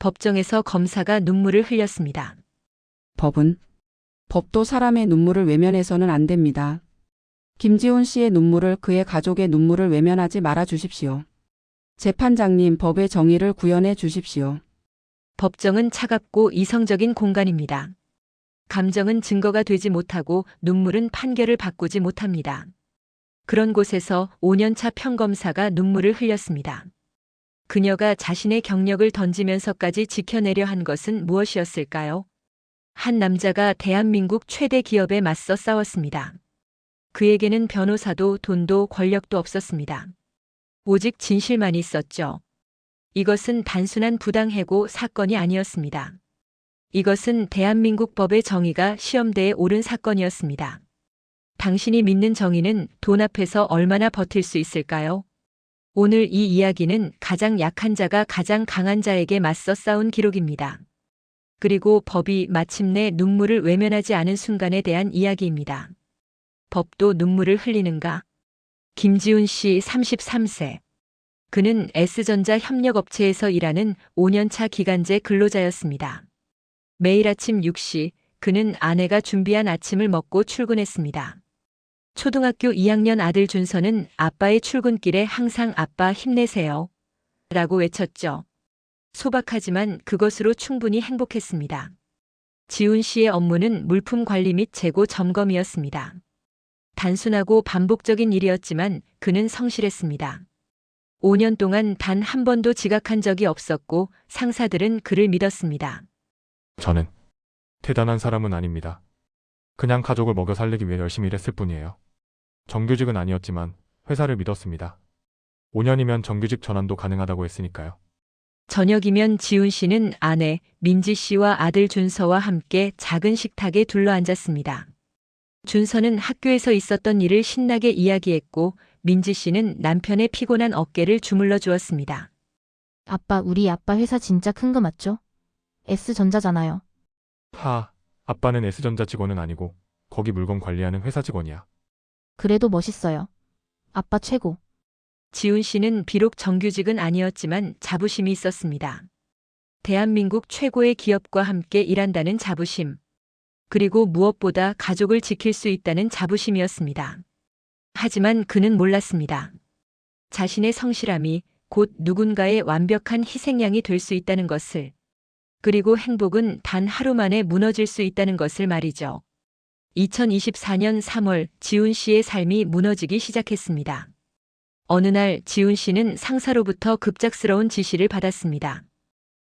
법정에서 검사가 눈물을 흘렸습니다. 법은 법도 사람의 눈물을 외면해서는 안 됩니다. 김지훈 씨의 눈물을 그의 가족의 눈물을 외면하지 말아 주십시오. 재판장님 법의 정의를 구현해 주십시오. 법정은 차갑고 이성적인 공간입니다. 감정은 증거가 되지 못하고 눈물은 판결을 바꾸지 못합니다. 그런 곳에서 5년차 평검사가 눈물을 흘렸습니다. 그녀가 자신의 경력을 던지면서까지 지켜내려 한 것은 무엇이었을까요? 한 남자가 대한민국 최대 기업에 맞서 싸웠습니다. 그에게는 변호사도 돈도 권력도 없었습니다. 오직 진실만 있었죠. 이것은 단순한 부당해고 사건이 아니었습니다. 이것은 대한민국 법의 정의가 시험대에 오른 사건이었습니다. 당신이 믿는 정의는 돈 앞에서 얼마나 버틸 수 있을까요? 오늘 이 이야기는 가장 약한 자가 가장 강한 자에게 맞서 싸운 기록입니다. 그리고 법이 마침내 눈물을 외면하지 않은 순간에 대한 이야기입니다. 법도 눈물을 흘리는가? 김지훈 씨 33세. 그는 S전자 협력업체에서 일하는 5년차 기간제 근로자였습니다. 매일 아침 6시 그는 아내가 준비한 아침을 먹고 출근했습니다. 초등학교 2학년 아들 준서는 아빠의 출근길에 항상 아빠 힘내세요. 라고 외쳤죠. 소박하지만 그것으로 충분히 행복했습니다. 지훈 씨의 업무는 물품 관리 및 재고 점검이었습니다. 단순하고 반복적인 일이었지만 그는 성실했습니다. 5년 동안 단 한 번도 지각한 적이 없었고 상사들은 그를 믿었습니다. 저는 대단한 사람은 아닙니다. 그냥 가족을 먹여 살리기 위해 열심히 일했을 뿐이에요. 정규직은 아니었지만 회사를 믿었습니다. 5년이면 정규직 전환도 가능하다고 했으니까요. 저녁이면 지훈 씨는 아내 민지 씨와 아들 준서와 함께 작은 식탁에 둘러앉았습니다. 준서는 학교에서 있었던 일을 신나게 이야기했고 민지 씨는 남편의 피곤한 어깨를 주물러 주었습니다. 아빠, 우리 아빠 회사 진짜 큰 거 맞죠? S전자잖아요. 하, 아빠는 S전자 직원은 아니고 거기 물건 관리하는 회사 직원이야. 그래도 멋있어요. 아빠 최고. 지훈 씨는 비록 정규직은 아니었지만 자부심이 있었습니다. 대한민국 최고의 기업과 함께 일한다는 자부심. 그리고 무엇보다 가족을 지킬 수 있다는 자부심이었습니다. 하지만 그는 몰랐습니다. 자신의 성실함이 곧 누군가의 완벽한 희생양이 될 수 있다는 것을. 그리고 행복은 단 하루 만에 무너질 수 있다는 것을 말이죠. 2024년 3월 지훈 씨의 삶이 무너지기 시작했습니다. 어느 날 지훈 씨는 상사로부터 급작스러운 지시를 받았습니다.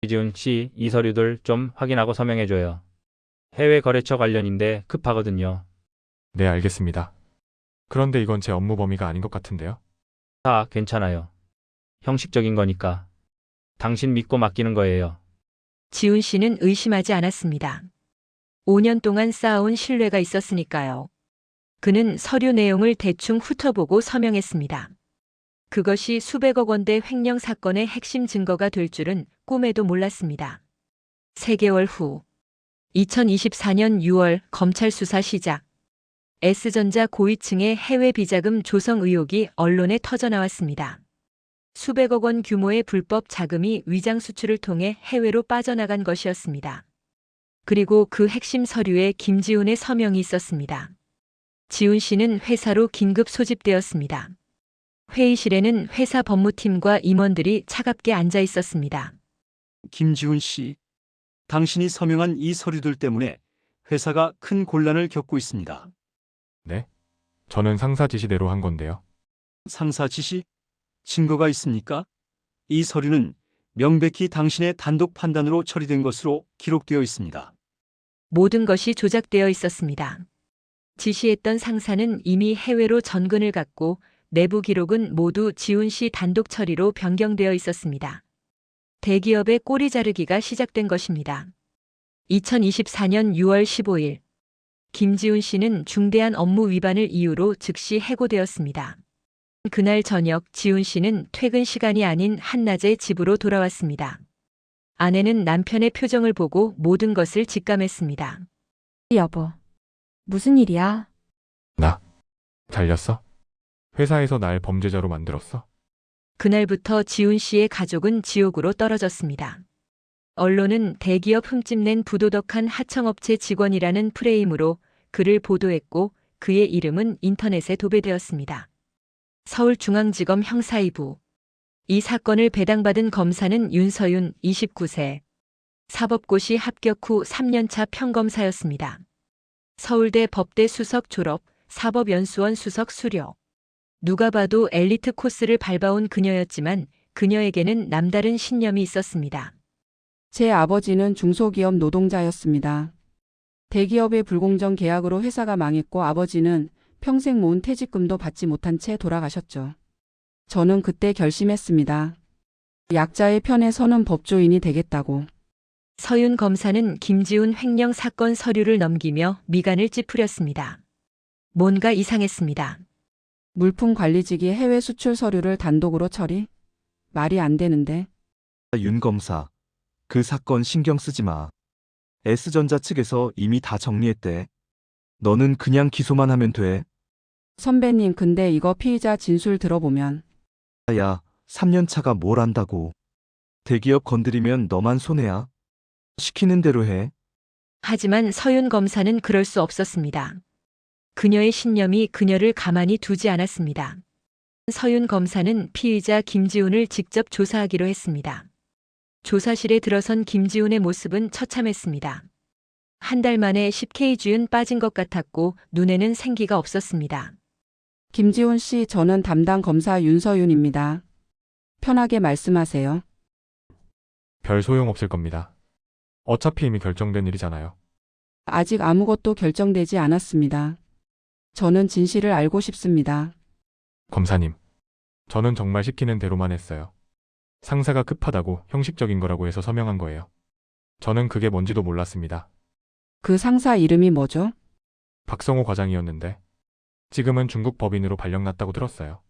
이지훈 씨, 이 서류들 좀 확인하고 서명해줘요. 해외 거래처 관련인데 급하거든요. 네, 알겠습니다. 그런데 이건 제 업무 범위가 아닌 것 같은데요. 다 괜찮아요. 형식적인 거니까. 당신 믿고 맡기는 거예요. 지훈 씨는 의심하지 않았습니다. 5년 동안 쌓아온 신뢰가 있었으니까요. 그는 서류 내용을 대충 훑어보고 서명했습니다. 그것이 수백억 원대 횡령 사건의 핵심 증거가 될 줄은 꿈에도 몰랐습니다. 3개월 후 2024년 6월 검찰 수사 시작. S전자 고위층의 해외 비자금 조성 의혹이 언론에 터져나왔습니다. 수백억 원 규모의 불법 자금이 위장 수출을 통해 해외로 빠져나간 것이었습니다. 그리고 그 핵심 서류에 김지훈의 서명이 있었습니다. 지훈 씨는 회사로 긴급 소집되었습니다. 회의실에는 회사 법무팀과 임원들이 차갑게 앉아 있었습니다. 김지훈 씨, 당신이 서명한 이 서류들 때문에 회사가 큰 곤란을 겪고 있습니다. 네? 저는 상사 지시대로 한 건데요. 상사 지시? 증거가 있습니까? 이 서류는 명백히 당신의 단독 판단으로 처리된 것으로 기록되어 있습니다. 모든 것이 조작되어 있었습니다. 지시했던 상사는 이미 해외로 전근을 갔고 내부 기록은 모두 지훈 씨 단독 처리로 변경되어 있었습니다. 대기업의 꼬리 자르기가 시작된 것입니다. 2024년 6월 15일 김지훈 씨는 중대한 업무 위반을 이유로 즉시 해고되었습니다. 그날 저녁 지훈 씨는 퇴근 시간이 아닌 한낮에 집으로 돌아왔습니다. 아내는 남편의 표정을 보고 모든 것을 직감했습니다. 여보, 무슨 일이야? 나 잘렸어? 회사에서 날 범죄자로 만들었어? 그날부터 지훈 씨의 가족은 지옥으로 떨어졌습니다. 언론은 대기업 흠집낸 부도덕한 하청업체 직원이라는 프레임으로 그를 보도했고 그의 이름은 인터넷에 도배되었습니다. 서울중앙지검 형사2부 이 사건을 배당받은 검사는 윤서윤 29세. 사법고시 합격 후 3년차 평검사였습니다. 서울대 법대 수석 졸업, 사법연수원 수석 수료. 누가 봐도 엘리트 코스를 밟아온 그녀였지만 그녀에게는 남다른 신념이 있었습니다. 제 아버지는 중소기업 노동자였습니다. 대기업의 불공정 계약으로 회사가 망했고 아버지는 평생 모은 퇴직금도 받지 못한 채 돌아가셨죠. 저는 그때 결심했습니다. 약자의 편에 서는 법조인이 되겠다고. 서윤 검사는 김지훈 횡령 사건 서류를 넘기며 미간을 찌푸렸습니다. 뭔가 이상했습니다. 물품 관리직이 해외 수출 서류를 단독으로 처리? 말이 안 되는데. 윤 검사, 그 사건 신경 쓰지 마. S전자 측에서 이미 다 정리했대. 너는 그냥 기소만 하면 돼. 선배님, 근데 이거 피의자 진술 들어보면 야, 3년 차가 뭘 안다고. 대기업 건드리면 너만 손해야. 시키는 대로 해. 하지만 서윤 검사는 그럴 수 없었습니다. 그녀의 신념이 그녀를 가만히 두지 않았습니다. 서윤 검사는 피의자 김지훈을 직접 조사하기로 했습니다. 조사실에 들어선 김지훈의 모습은 처참했습니다. 한 달 만에 10kg은 빠진 것 같았고 눈에는 생기가 없었습니다. 김지훈 씨, 저는 담당 검사 윤서윤입니다. 편하게 말씀하세요. 별 소용 없을 겁니다. 어차피 이미 결정된 일이잖아요. 아직 아무것도 결정되지 않았습니다. 저는 진실을 알고 싶습니다. 검사님. 저는 정말 시키는 대로만 했어요. 상사가 급하다고 형식적인 거라고 해서 서명한 거예요. 저는 그게 뭔지도 몰랐습니다. 그 상사 이름이 뭐죠? 박성호 과장이었는데 지금은 중국 법인으로 발령났다고 들었어요.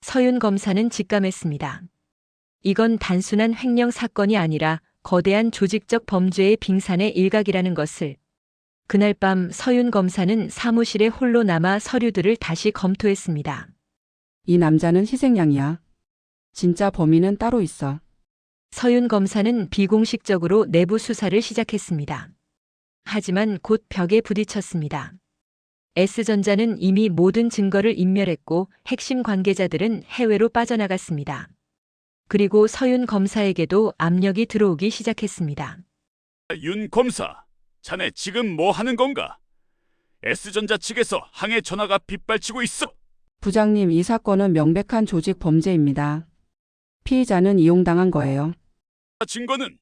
서윤 검사는 직감했습니다. 이건 단순한 횡령 사건이 아니라 거대한 조직적 범죄의 빙산의 일각이라는 것을. 그날 밤 서윤 검사는 사무실에 홀로 남아 서류들을 다시 검토했습니다. 이 남자는 희생양이야. 진짜 범인은 따로 있어. 서윤 검사는 비공식적으로 내부 수사를 시작했습니다. 하지만 곧 벽에 부딪혔습니다. S전자는 이미 모든 증거를 인멸했고 핵심 관계자들은 해외로 빠져나갔습니다. 그리고 서윤 검사에게도 압력이 들어오기 시작했습니다. 윤 검사, 자네 지금 뭐 하는 건가? S전자 측에서 항해 전화가 빗발치고 있어. 부장님, 이 사건은 명백한 조직 범죄입니다. 피의자는 이용당한 거예요. 증거는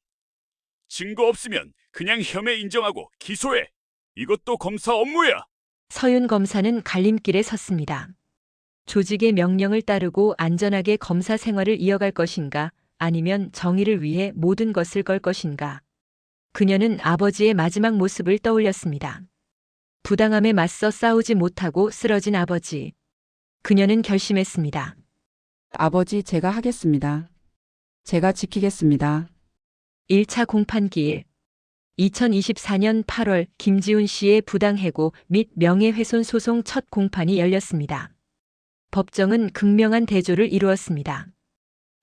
증거 없으면 그냥 혐의 인정하고 기소해. 이것도 검사 업무야. 서윤 검사는 갈림길에 섰습니다. 조직의 명령을 따르고 안전하게 검사 생활을 이어갈 것인가, 아니면 정의를 위해 모든 것을 걸 것인가. 그녀는 아버지의 마지막 모습을 떠올렸습니다. 부당함에 맞서 싸우지 못하고 쓰러진 아버지. 그녀는 결심했습니다. 아버지, 제가 하겠습니다. 제가 지키겠습니다. 1차 공판기일 2024년 8월 김지훈 씨의 부당해고 및 명예훼손 소송 첫 공판이 열렸습니다. 법정은 극명한 대조를 이루었습니다.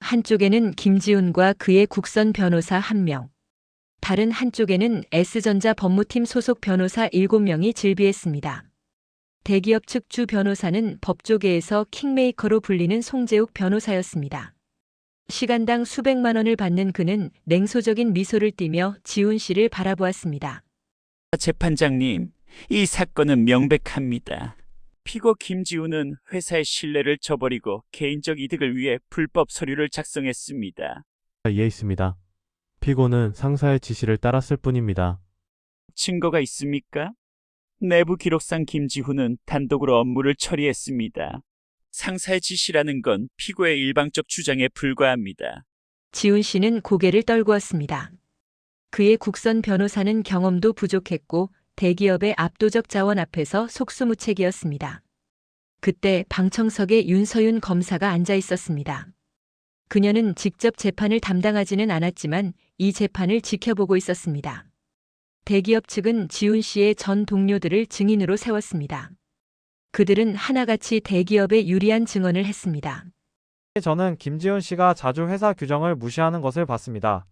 한쪽에는 김지훈과 그의 국선 변호사 1명, 다른 한쪽에는 S전자 법무팀 소속 변호사 7명이 질비했습니다. 대기업 측 주 변호사는 법조계에서 킹메이커로 불리는 송재욱 변호사였습니다. 시간당 수백만 원을 받는 그는 냉소적인 미소를 띠며 지훈 씨를 바라보았습니다. 재판장님, 이 사건은 명백합니다. 피고 김지우는 회사의 신뢰를 저버리고 개인적 이득을 위해 불법 서류를 작성했습니다. 이해했습니다. 피고는 상사의 지시를 따랐을 뿐입니다. 증거가 있습니까? 내부 기록상 김지훈은 단독으로 업무를 처리했습니다. 상사의 지시라는 건 피고의 일방적 주장에 불과합니다. 지훈 씨는 고개를 떨구었습니다. 그의 국선 변호사는 경험도 부족했고 대기업의 압도적 자원 앞에서 속수무책이었습니다. 그때 방청석에 윤서윤 검사가 앉아 있었습니다. 그녀는 직접 재판을 담당하지는 않았지만 이 재판을 지켜보고 있었습니다. 대기업 측은 지훈 씨의 전 동료들을 증인으로 세웠습니다. 그들은 하나같이 대기업에 유리한 증언을 했습니다. 저는 김지훈 씨가 자주 회사 규정을 무시하는 것을 봤습니다.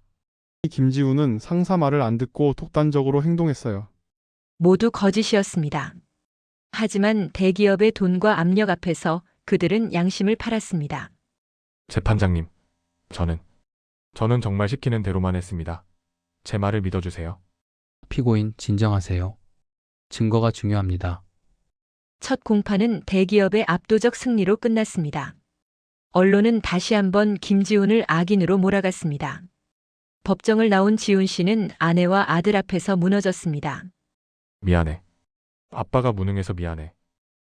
김지우는 상사 말을 안 듣고 독단적으로 행동했어요. 모두 거짓이었습니다. 하지만 대기업의 돈과 압력 앞에서 그들은 양심을 팔았습니다. 재판장님, 저는, 저는 정말 시키는 대로만 했습니다. 제 말을 믿어주세요. 피고인 진정하세요. 증거가 중요합니다. 첫 공판은 대기업의 압도적 승리로 끝났습니다. 언론은 다시 한번 김지훈을 악인으로 몰아갔습니다. 법정을 나온 지훈 씨는 아내와 아들 앞에서 무너졌습니다. 미안해. 아빠가 무능해서 미안해.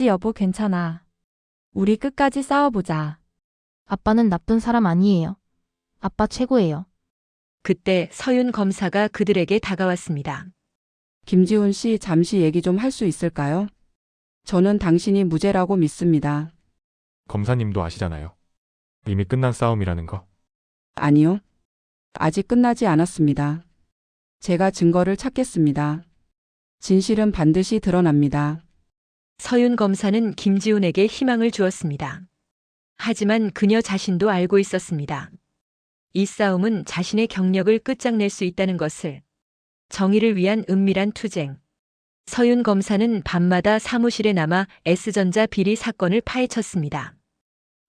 여보, 괜찮아. 우리 끝까지 싸워보자. 아빠는 나쁜 사람 아니에요. 아빠 최고예요. 그때 서윤 검사가 그들에게 다가왔습니다. 김지훈 씨 잠시 얘기 좀 할 수 있을까요? 저는 당신이 무죄라고 믿습니다. 검사님도 아시잖아요. 이미 끝난 싸움이라는 거. 아니요. 아직 끝나지 않았습니다. 제가 증거를 찾겠습니다. 진실은 반드시 드러납니다. 서윤 검사는 김지훈에게 희망을 주었습니다. 하지만 그녀 자신도 알고 있었습니다. 이 싸움은 자신의 경력을 끝장낼 수 있다는 것을. 정의를 위한 은밀한 투쟁. 서윤 검사는 밤마다 사무실에 남아 S전자 비리 사건을 파헤쳤습니다.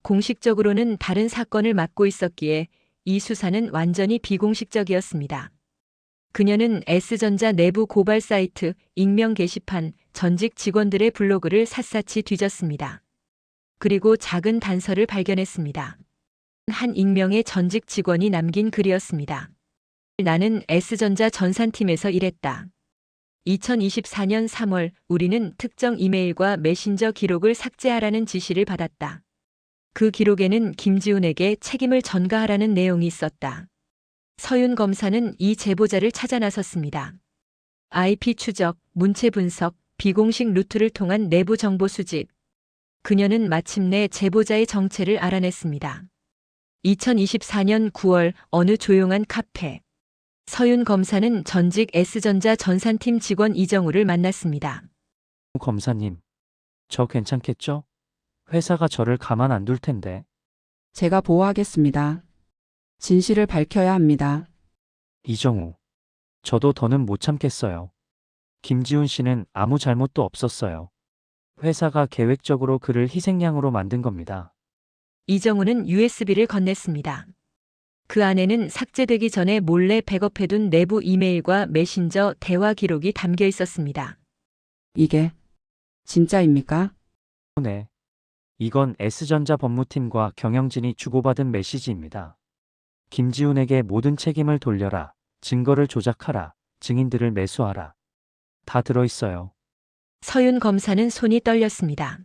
공식적으로는 다른 사건을 맡고 있었기에 이 수사는 완전히 비공식적이었습니다. 그녀는 S전자 내부 고발 사이트, 익명 게시판, 전직 직원들의 블로그를 샅샅이 뒤졌습니다. 그리고 작은 단서를 발견했습니다. 한 익명의 전직 직원이 남긴 글이었습니다. 나는 S전자 전산팀에서 일했다. 2024년 3월 우리는 특정 이메일과 메신저 기록을 삭제하라는 지시를 받았다. 그 기록에는 김지훈에게 책임을 전가하라는 내용이 있었다. 서윤 검사는 이 제보자를 찾아 나섰습니다. IP 추적, 문체 분석, 비공식 루트를 통한 내부 정보 수집. 그녀는 마침내 제보자의 정체를 알아냈습니다. 2024년 9월 어느 조용한 카페. 서윤 검사는 전직 S전자 전산팀 직원 이정우를 만났습니다. 검사님, 저 괜찮겠죠? 회사가 저를 가만 안 둘 텐데. 제가 보호하겠습니다. 진실을 밝혀야 합니다. 이정우. 저도 더는 못 참겠어요. 김지훈 씨는 아무 잘못도 없었어요. 회사가 계획적으로 그를 희생양으로 만든 겁니다. 이정우는 USB를 건넸습니다. 그 안에는 삭제되기 전에 몰래 백업해둔 내부 이메일과 메신저 대화 기록이 담겨 있었습니다. 이게 진짜입니까? 네. 이건 S전자 법무팀과 경영진이 주고받은 메시지입니다. 김지훈에게 모든 책임을 돌려라. 증거를 조작하라. 증인들을 매수하라. 다 들어있어요. 서윤 검사는 손이 떨렸습니다.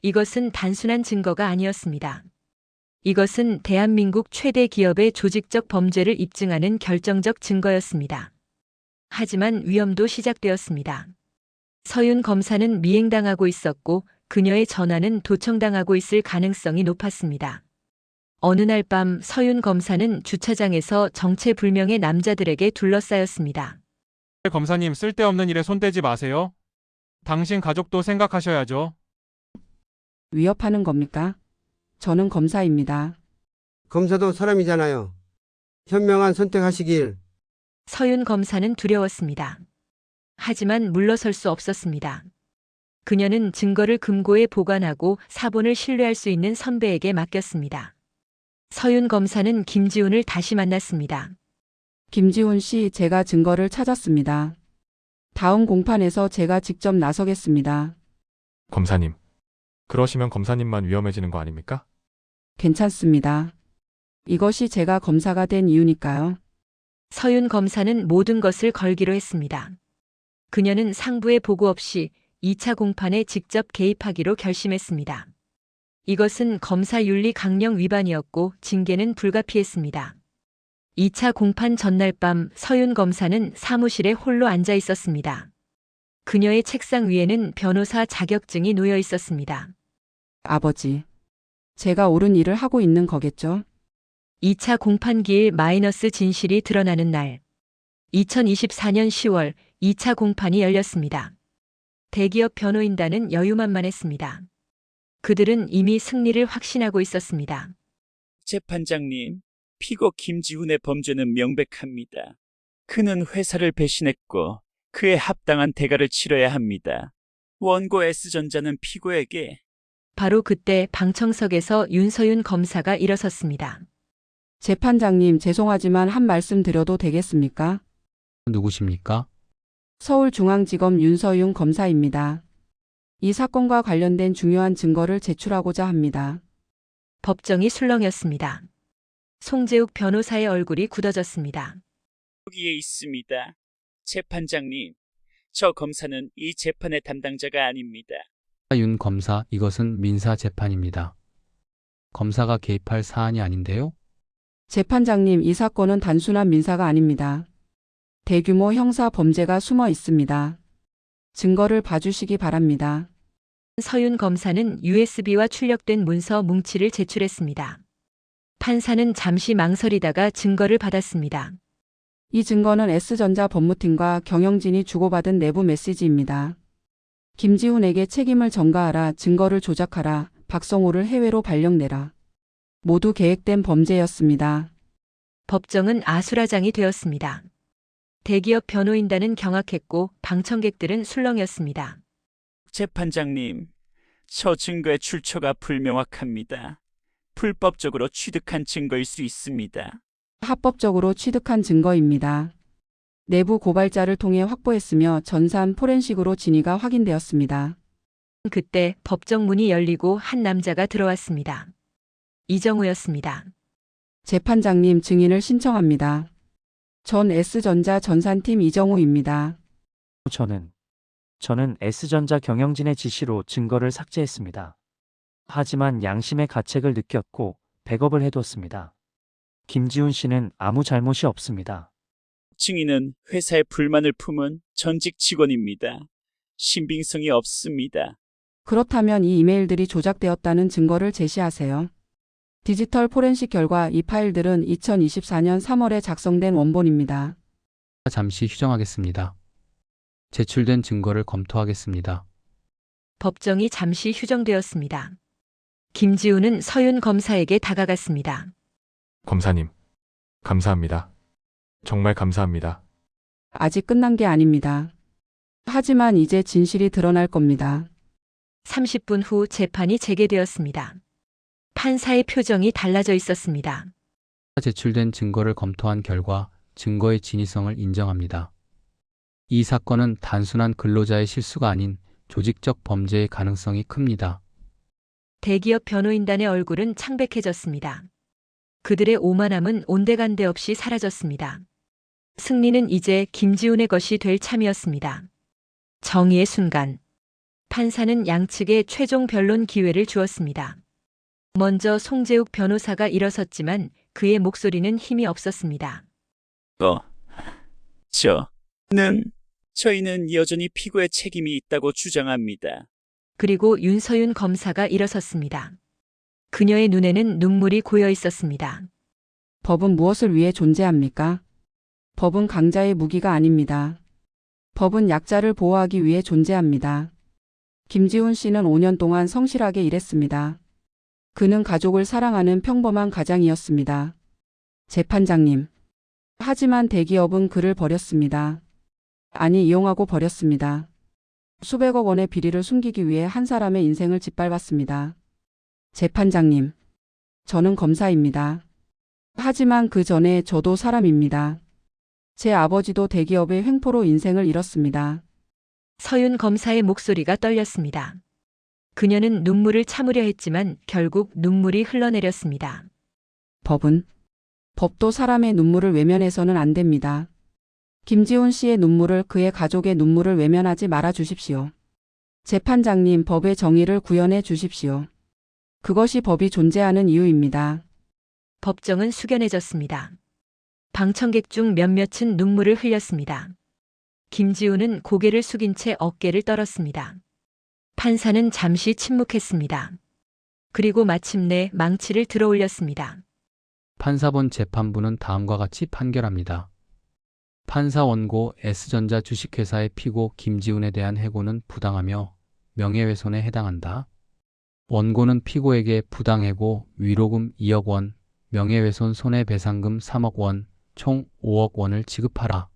이것은 단순한 증거가 아니었습니다. 이것은 대한민국 최대 기업의 조직적 범죄를 입증하는 결정적 증거였습니다. 하지만 위험도 시작되었습니다. 서윤 검사는 미행당하고 있었고 그녀의 전화는 도청당하고 있을 가능성이 높았습니다. 어느 날 밤 서윤 검사는 주차장에서 정체불명의 남자들에게 둘러싸였습니다. 검사님 쓸데없는 일에 손대지 마세요. 당신 가족도 생각하셔야죠. 위협하는 겁니까? 저는 검사입니다. 검사도 사람이잖아요. 현명한 선택하시길. 서윤 검사는 두려웠습니다. 하지만 물러설 수 없었습니다. 그녀는 증거를 금고에 보관하고 사본을 신뢰할 수 있는 선배에게 맡겼습니다. 서윤 검사는 김지훈을 다시 만났습니다. 김지훈 씨, 제가 증거를 찾았습니다. 다음 공판에서 제가 직접 나서겠습니다. 검사님. 그러시면 검사님만 위험해지는 거 아닙니까? 괜찮습니다. 이것이 제가 검사가 된 이유니까요. 서윤 검사는 모든 것을 걸기로 했습니다. 그녀는 상부의 보고 없이 2차 공판에 직접 개입하기로 결심했습니다. 이것은 검사 윤리 강령 위반이었고 징계는 불가피했습니다. 2차 공판 전날 밤 서윤 검사는 사무실에 홀로 앉아 있었습니다. 그녀의 책상 위에는 변호사 자격증이 놓여 있었습니다. 아버지. 제가 옳은 일을 하고 있는 거겠죠? 2차 공판기일 마이너스 진실이 드러나는 날. 2024년 10월 2차 공판이 열렸습니다. 대기업 변호인단은 여유만만했습니다. 그들은 이미 승리를 확신하고 있었습니다. 재판장님, 피고 김지훈의 범죄는 명백합니다. 그는 회사를 배신했고 그에 합당한 대가를 치러야 합니다. 원고 S전자는 피고에게 바로 그때 방청석에서 윤서윤 검사가 일어섰습니다. 재판장님 죄송하지만 한 말씀 드려도 되겠습니까? 누구십니까? 서울중앙지검 윤서윤 검사입니다. 이 사건과 관련된 중요한 증거를 제출하고자 합니다. 법정이 술렁였습니다. 송재욱 변호사의 얼굴이 굳어졌습니다. 여기에 있습니다. 재판장님, 저 검사는 이 재판의 담당자가 아닙니다. 윤 검사, 이것은 민사 재판입니다. 검사가 개입할 사안이 아닌데요? 재판장님, 이 사건은 단순한 민사가 아닙니다. 대규모 형사 범죄가 숨어 있습니다. 증거를 봐주시기 바랍니다. 서윤 검사는 USB와 출력된 문서 뭉치를 제출했습니다. 판사는 잠시 망설이다가 증거를 받았습니다. 이 증거는 S전자 법무팀과 경영진이 주고받은 내부 메시지입니다. 김지훈에게 책임을 전가하라, 증거를 조작하라, 박성호를 해외로 발령내라. 모두 계획된 범죄였습니다. 법정은 아수라장이 되었습니다. 대기업 변호인단은 경악했고 방청객들은 술렁였습니다. 재판장님, 저 증거의 출처가 불명확합니다. 불법적으로 취득한 증거일 수 있습니다. 합법적으로 취득한 증거입니다. 내부 고발자를 통해 확보했으며 전산 포렌식으로 진위가 확인되었습니다. 그때 법정 문이 열리고 한 남자가 들어왔습니다. 이정우였습니다. 재판장님 증인을 신청합니다. 전 S전자 전산팀 이정우입니다. 저는 저는 S전자 경영진의 지시로 증거를 삭제했습니다. 하지만 양심의 가책을 느꼈고 백업을 해뒀습니다. 김지훈 씨는 아무 잘못이 없습니다. 증인은 회사에 불만을 품은 전직 직원입니다. 신빙성이 없습니다. 그렇다면 이 이메일들이 조작되었다는 증거를 제시하세요. 디지털 포렌식 결과 이 파일들은 2024년 3월에 작성된 원본입니다. 잠시 휴정하겠습니다. 제출된 증거를 검토하겠습니다. 법정이 잠시 휴정되었습니다. 김지우는 서윤 검사에게 다가갔습니다. 검사님. 감사합니다. 정말 감사합니다. 아직 끝난 게 아닙니다. 하지만 이제 진실이 드러날 겁니다. 30분 후 재판이 재개되었습니다. 판사의 표정이 달라져 있었습니다. 제출된 증거를 검토한 결과 증거의 진위성을 인정합니다. 이 사건은 단순한 근로자의 실수가 아닌 조직적 범죄의 가능성이 큽니다. 대기업 변호인단의 얼굴은 창백해졌습니다. 그들의 오만함은 온데간데 없이 사라졌습니다. 승리는 이제 김지훈의 것이 될 참이었습니다. 정의의 순간. 판사는 양측에 최종 변론 기회를 주었습니다. 먼저 송재욱 변호사가 일어섰지만 그의 목소리는 힘이 없었습니다. 어, 저는 저희는 여전히 피고의 책임이 있다고 주장합니다. 그리고 윤서윤 검사가 일어섰습니다. 그녀의 눈에는 눈물이 고여 있었습니다. 법은 무엇을 위해 존재합니까? 법은 강자의 무기가 아닙니다. 법은 약자를 보호하기 위해 존재합니다. 김지훈 씨는 5년 동안 성실하게 일했습니다. 그는 가족을 사랑하는 평범한 가장이었습니다. 재판장님. 하지만 대기업은 그를 버렸습니다. 아니, 이용하고 버렸습니다. 수백억 원의 비리를 숨기기 위해 한 사람의 인생을 짓밟았습니다. 재판장님. 저는 검사입니다. 하지만 그 전에 저도 사람입니다. 제 아버지도 대기업의 횡포로 인생을 잃었습니다. 서윤 검사의 목소리가 떨렸습니다. 그녀는 눈물을 참으려 했지만 결국 눈물이 흘러내렸습니다. 법은 법도 사람의 눈물을 외면해서는 안 됩니다. 김지훈 씨의 눈물을 그의 가족의 눈물을 외면하지 말아 주십시오. 재판장님 법의 정의를 구현해 주십시오. 그것이 법이 존재하는 이유입니다. 법정은 숙연해졌습니다. 방청객 중 몇몇은 눈물을 흘렸습니다. 김지우는 고개를 숙인 채 어깨를 떨었습니다. 판사는 잠시 침묵했습니다. 그리고 마침내 망치를 들어 올렸습니다. 판사본 재판부는 다음과 같이 판결합니다. 판사 원고 S전자 주식회사의 피고 김지훈에 대한 해고는 부당하며 명예훼손에 해당한다. 원고는 피고에게 부당해고 위로금 2억 원, 명예훼손 손해배상금 3억 원, 총 5억 원을 지급하라.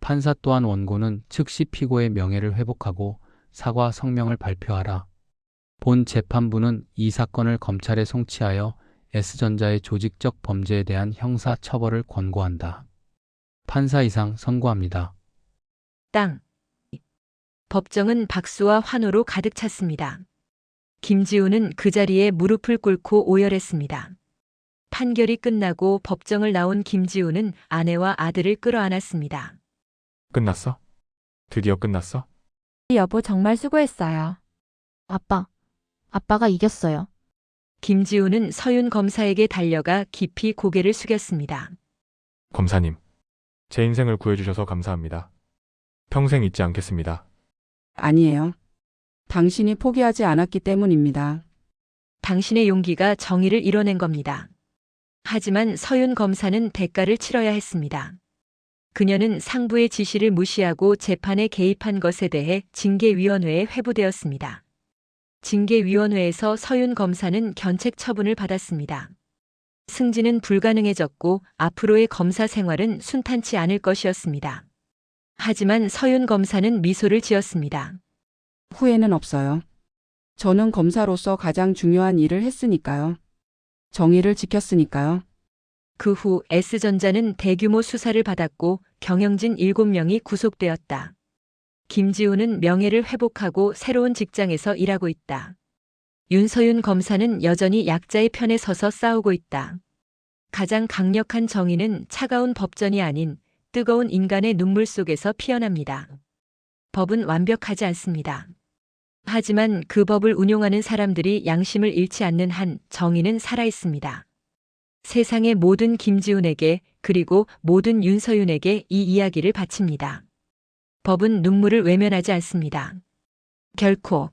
판사 또한 원고는 즉시 피고의 명예를 회복하고 사과 성명을 발표하라. 본 재판부는 이 사건을 검찰에 송치하여 S전자의 조직적 범죄에 대한 형사 처벌을 권고한다. 판사 이상 선고합니다. 땅. 법정은 박수와 환호로 가득 찼습니다. 김지우는 그 자리에 무릎을 꿇고 오열했습니다. 판결이 끝나고 법정을 나온 김지우는 아내와 아들을 끌어안았습니다. 끝났어? 드디어 끝났어? 여보 정말 수고했어요. 아빠, 아빠가 이겼어요. 김지우는 서윤 검사에게 달려가 깊이 고개를 숙였습니다. 검사님. 제 인생을 구해주셔서 감사합니다. 평생 잊지 않겠습니다. 아니에요. 당신이 포기하지 않았기 때문입니다. 당신의 용기가 정의를 이뤄낸 겁니다. 하지만 서윤 검사는 대가를 치러야 했습니다. 그녀는 상부의 지시를 무시하고 재판에 개입한 것에 대해 징계위원회에 회부되었습니다. 징계위원회에서 서윤 검사는 견책 처분을 받았습니다. 승진은 불가능해졌고 앞으로의 검사 생활은 순탄치 않을 것이었습니다. 하지만 서윤 검사는 미소를 지었습니다. 후회는 없어요. 저는 검사로서 가장 중요한 일을 했으니까요. 정의를 지켰으니까요. 그 후 S전자는 대규모 수사를 받았고 경영진 7명이 구속되었다. 김지우는 명예를 회복하고 새로운 직장에서 일하고 있다. 윤서윤 검사는 여전히 약자의 편에 서서 싸우고 있다. 가장 강력한 정의는 차가운 법전이 아닌 뜨거운 인간의 눈물 속에서 피어납니다. 법은 완벽하지 않습니다. 하지만 그 법을 운용하는 사람들이 양심을 잃지 않는 한 정의는 살아있습니다. 세상의 모든 김지훈에게 그리고 모든 윤서윤에게 이 이야기를 바칩니다. 법은 눈물을 외면하지 않습니다. 결코